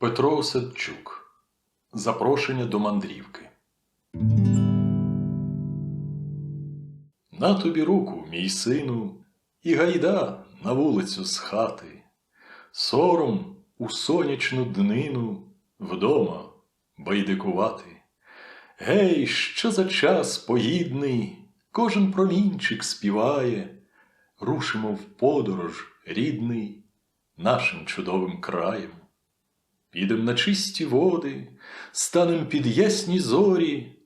Петро Осадчук. Запрошення до мандрівки. На тобі руку, мій сину, і гайда на вулицю з хати. Сором у сонячну днину вдома байдикувати. Гей, що за час погідний, кожен промінчик співає. Рушимо в подорож, рідний, нашим чудовим краєм. Підем на чисті води, станем під ясні зорі.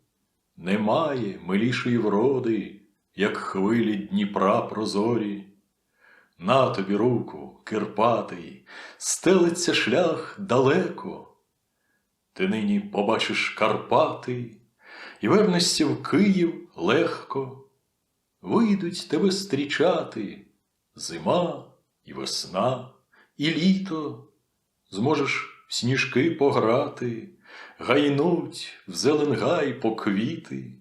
Немає милішої вроди, як хвилі Дніпра прозорі. На тобі руку, Кирпатий, стелиться шлях далеко. Ти нині побачиш Карпати і вернешся в Київ легко. Вийдуть тебе зустрічати зима і весна, і літо. Зможеш в сніжки пограти, гайнуть в зелен гай по квіти.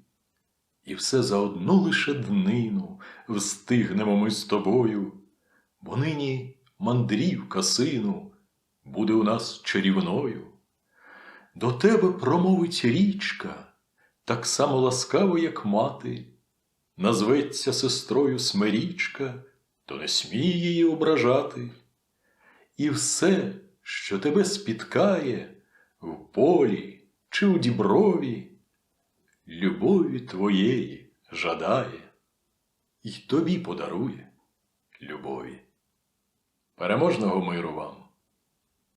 І все за одну лише днину встигнемо ми з тобою, бо нині мандрівка, сину, буде у нас чарівною. До тебе промовить річка, так само ласкаво, як мати, назветься сестрою Смирічка, то не смій її ображати. І все, що тебе спіткає в полі чи у діброві, любові твоєї жадає і тобі подарує любові. Переможного миру вам!